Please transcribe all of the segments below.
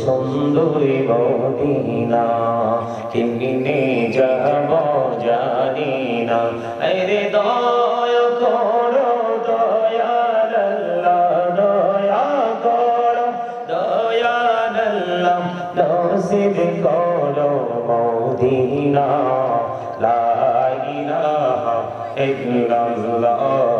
সুন্দরী মদিনা কেমনে যাব জানি না আরে দয়া করো দয়াল দয়া করো দয়াল নসিব করো মদিনা লা ইলাহা ইল্লাল্লাহ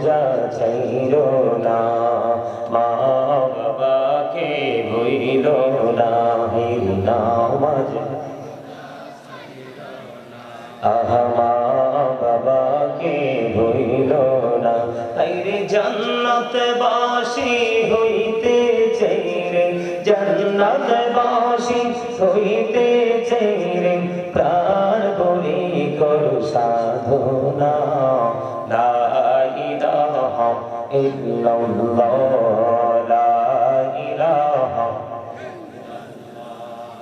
রোজা ছাইর না। মা বাবাকে ভইল না নামাজ। আহা, মা বাবাকে ভইল না। আইরে জান্নাত বাসি হইতে চাইরে জান্নাত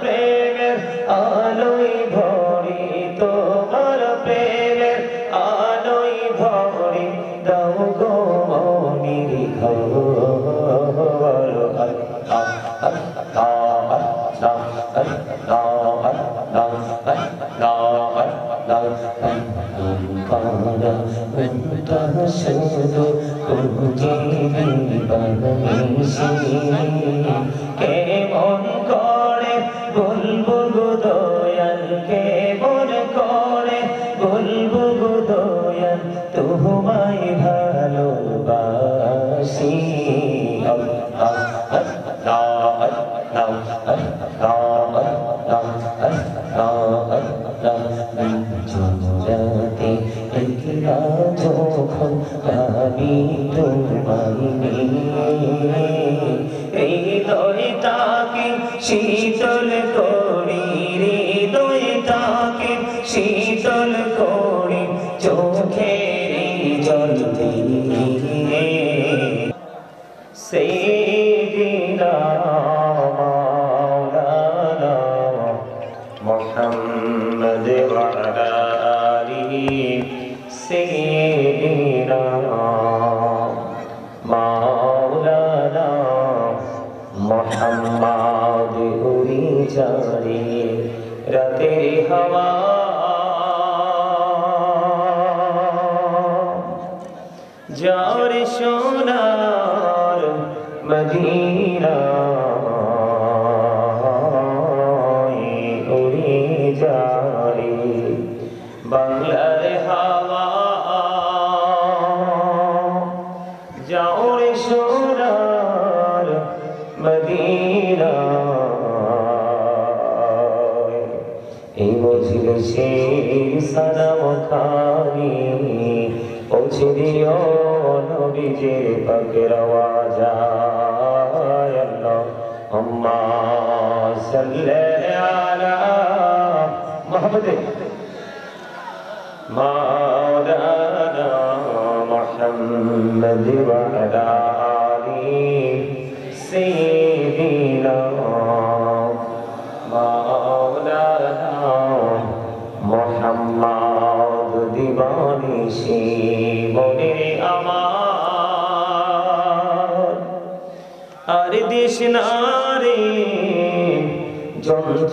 প্রেমের আলোই ভরি তোমার প্রেমের আলোই ভরি দাও গো মনির ঘর কেমন শীতল করি মোহাম্মদ উড়ি ঝরে রাতের হাওয়া যার সোনার মদিনা মদিনা এই মজলিসের সালাম খানি পৌঁছে দিও নবীজির পাকের আওয়াজ আল্লাহুম্মা সাল্লি আলা মুহাম্মদ مولانا محمد وعلى آله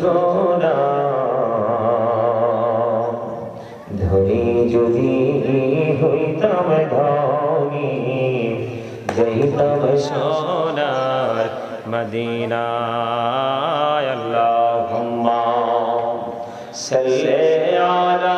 যন্ত্রণা। ধনী যদি হইতাম ধনী যাইতাম সোনার মদিনায়। আল্লাহুম্মা সাল্লি আলা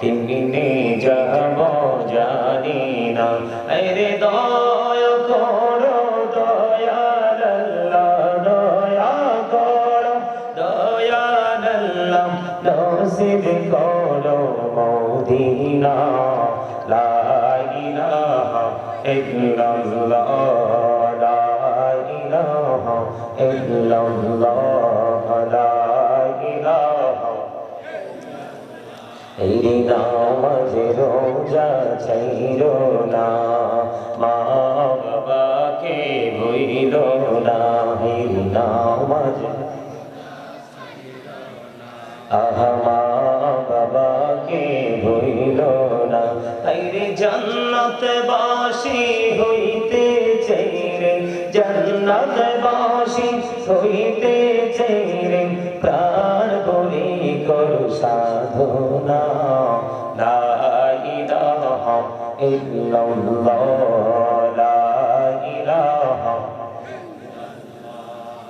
কেমনে যাব জানি না। আরে দয়া করো দয়াল দয়া করো, দয়াল নসিব করো মদিনা। লা ইলাহা ইল্লাল্লাহ, লা ইলাহা ইল্লাল্লাহ। নামাজ রোজা ছাইর না। মা বাবাকে ভইল না নামাজ আহা, মা বাবাকে ভইল না। আইরে জান্নাত বাসি হইতে চাইরে জান্নাত বাসি হইতে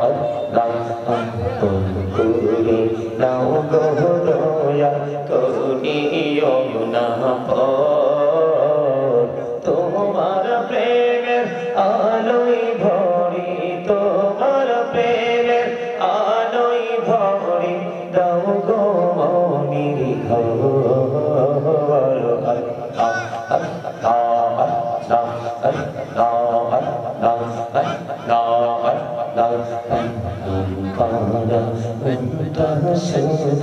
দয়াল বাক্ত করে নাও গো দয়াল করুণীয় না পর وانت سيد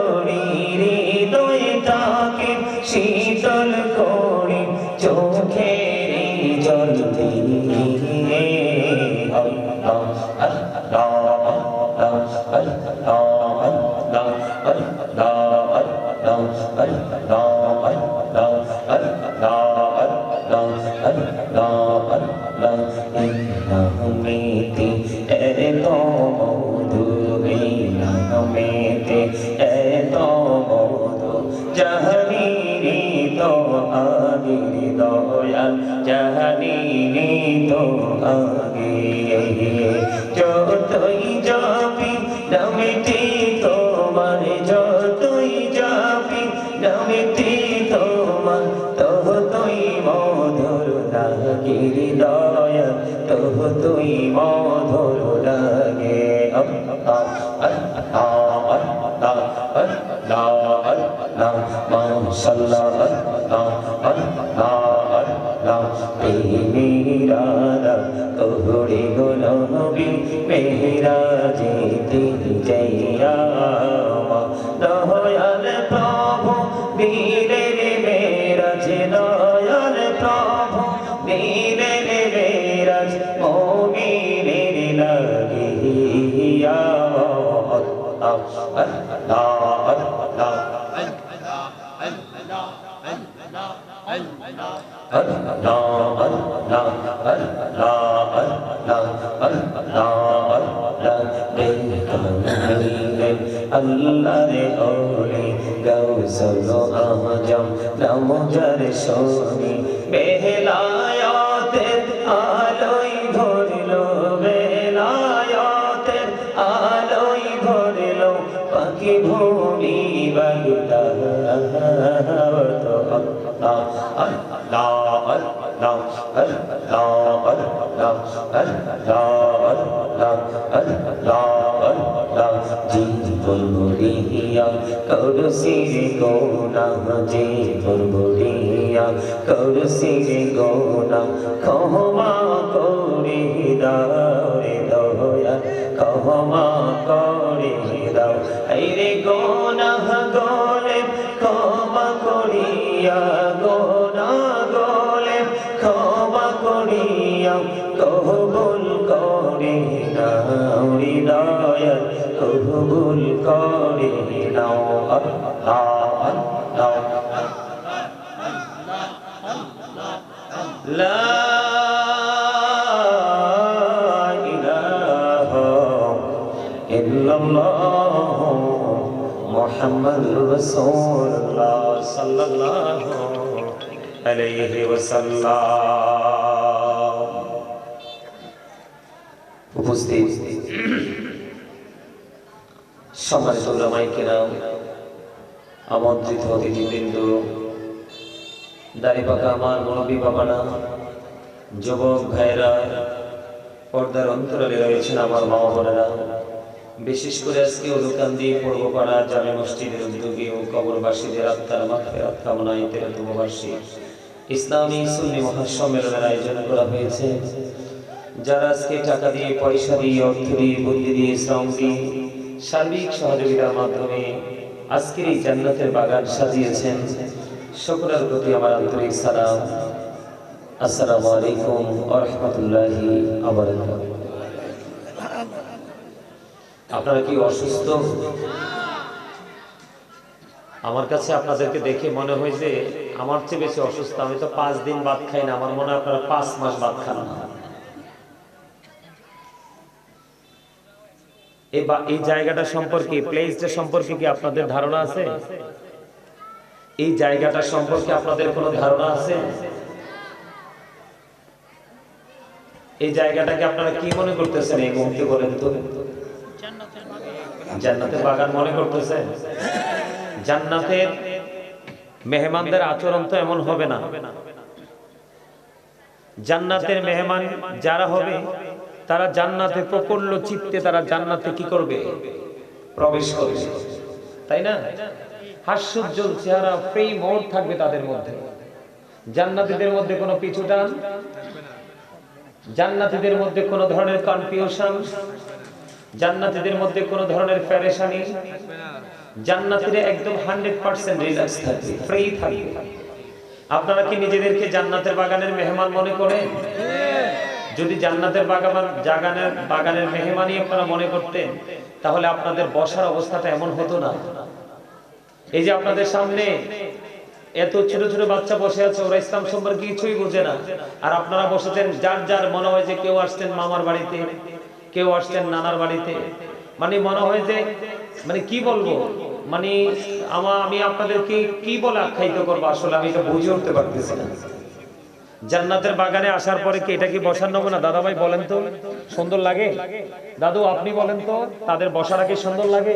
জাহানি তো আগে নমিতি তোমার তহ তুই মধুর রাগিরি দয়া তহ তুই মধুর রাগে সাল্লা মেহরা তোহরে গোলবি মেহরা যেতে জয়া দয়াল প্র আল্লাহর ওরে গৌসল আজম নামজার সোনি বেহলায়াতের আলোই ধরলো বেলায়াতের আলোই ধরলো পাখি ভূমি বাগুতা আল্লাহ আল্লাহ Allah, Allah, Allah, Allah, Allah, Allah, বড়িয়া করসি গোনা যে তোর বড়িয়া করসি গোনা ক্ষমা করি দয়া, ক্ষমা করি দাও। রে গৌ কবুল করে নাও আল্লাহ আল্লাহ لا إله إلا الله محمد رسول الله صلى الله عليه وسلم উপস্থিত সম্মানিত ওলামাই কেরাম আমন্ত্রিত অতিথিবৃন্দ দাড়ি পাকা আমার মুরব্বী বাবারা, যুবক ভাইরা পর্দার অন্তরালে রয়েছেন আমার মা বোনেরা। বিশেষ করে আজকে অনুকান্দি পূর্বপাড়া জামে মসজিদের উদ্যোগে ও কবরবাসীদের আত্মার মাথায় কামনায় তেরোতমবার্ষিক ইসলামী সুন্নি মহাসম্মেলনের আয়োজন করা হয়েছে। যারা আজকে টাকা দিয়ে, পয়সা দিয়ে, অর্থ দিয়ে, বুদ্ধি দিয়ে শ্রম দিয়ে সার্বিক সহযোগিতার মাধ্যমে আজকের এই জান্নাতের বাগান সাজিয়েছেন। সকলের প্রতি আমার আন্তরিক সালাম। আসসালামু আলাইকুম ওয়া রাহমাতুল্লাহি ওয়া বারাকাতুহু। আপনারা কি অসুস্থ? আমার কাছে আপনাদেরকে দেখে মনে হয় যে আমার চেয়ে বেশি অসুস্থ। আমি তো পাঁচ দিন ভাত খাই না, আমার মনে হয় আপনারা পাঁচ মাস ভাত খান না। এই জায়গাটা সম্পর্কে প্লেসটা সম্পর্কে কি আপনাদের ধারণা আছে? এই জায়গাটা সম্পর্কে আপনাদের কোনো ধারণা আছে? এই জায়গাটাকে আপনারা কি মনে করতেছেন এই মুহূর্তে বলেন তো? জান্নাতের বাগান মনে করতেছেন জান্নাতের মেহমানদের আচরণ তো এমন হবে না। জান্নাতের মেহমান যারা হবে তারা জান্নাতে প্রফুল্ল চিত্তে তারা জান্নাতে কি করবে? প্রবেশ করবে। তাই না? হাস্যোজ্জ্বল চেহারা ফ্রি মোড থাকবে তাদের মধ্যে। জান্নাতীদের মধ্যে কোনো পিছু টান জান্নাতীদের মধ্যে কোনো ধরনের কনফিউশন জান্নাতীদের মধ্যে কোনো ধরনের প্যারেশানি জান্নাতীরা একদম হান্ড্রেড পার্সেন্ট রিল্যাক্স থাকবে ফ্রি থাকবে। আপনারা কি নিজেদেরকে জান্নাতের বাগানের মেহমান মনে করেন? যদি জান্নাতের বাগান জাগানের, বাগানের মেহমানি আপনারা মনে করতেন, তাহলে আপনাদের বসার অবস্থাটা এমন হতো না। এই যে আপনাদের সামনে এত ছোট ছোট বাচ্চা বসে আছে, ওরা ইসলাম সম্পর্কে কিছুই বোঝে না। আর আপনারা বসেছেন, যার যার মনে হয় যে কেউ আসছেন মামার বাড়িতে, কেউ আসছেন নানার বাড়িতে। মানে মনে হয় যে মানে কি বলব? মানে আমি আপনাদেরকে কি বলে আখ্যায়িত করব? আসলে আমি এটা বুঝে উঠতে পারতেছি না। জান্নাতের বাগানে আসার পরে কি এটা কি বসার নেব না দাদা ভাই বলেন তো সুন্দর লাগে। দাদু আপনি বলেন তো তাদের বসাটা কি সুন্দর লাগে?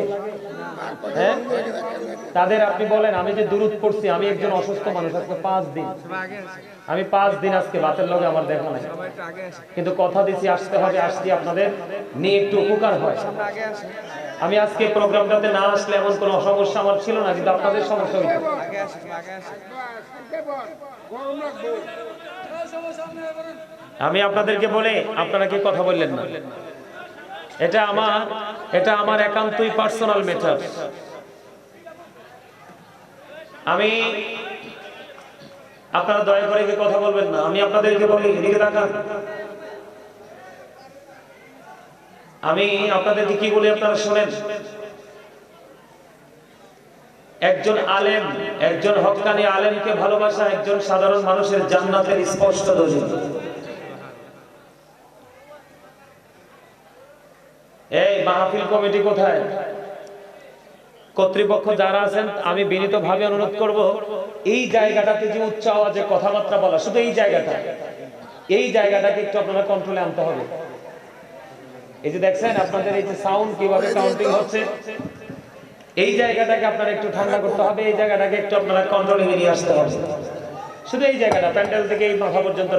হ্যাঁ? তাদের আপনি বলেন আমি যে দূরত পড়ছি আমি একজন অসুস্থ মানুষ আজকে পাঁচ দিন। আমি পাঁচ দিন আজকে বাতের লগে আমার দেখা নাই। কিন্তু কথা দিছি আসতে হবে আসছি আপনাদের। নিয়ে একটু উপকার হয়। আমি আজকে প্রোগ্রামটাতে না আসলে এমন কোনো সমস্যা আমার ছিল না, কিন্তু আপনাদের সমস্যা হইতো। আমি আপনাদেরকে বলে, আপনারা কি কথা বললেন না? এটা আমার এটা আমার একান্তই পার্সোনাল ম্যাটার আমি, আপনারা দয়া করে কথা বলবেন না। আমি আপনাদেরকে বলি, এদিকে তাকান। আমি আপনাদেরকে কি বলি আপনারা শোনেন। একজন আলেম, একজন হক্কানি আলেমকে ভালোবাসা একজন সাধারণ মানুষের জান্নাতের স্পষ্ট দলিল। এই মাহফিল কমিটি কোথায়? কর্তৃপক্ষ যারা আছেন, আমি বিনীতভাবে অনুরোধ করব, এই জায়গাটাতে যে উচ্চ আওয়াজে কথাবার্তা বলা, শুধু এই জায়গাটা, এই জায়গাটাকে একটু আপনারা কন্ট্রোলে আনতে হবে। এই যে দেখছেন, আপনাদের এই যে সাউন্ড কীভাবে কাউন্টিং হচ্ছে, এই জায়গাটাকে আপনারা একটু ঠান্ডা করতে হবে, এই জায়গাটাকে একটু আপনারা কন্ট্রোলে নিয়ে আসতে হবে। শুধু এই জায়গাটা, প্যান্ডেল থেকে এই মাথা পর্যন্ত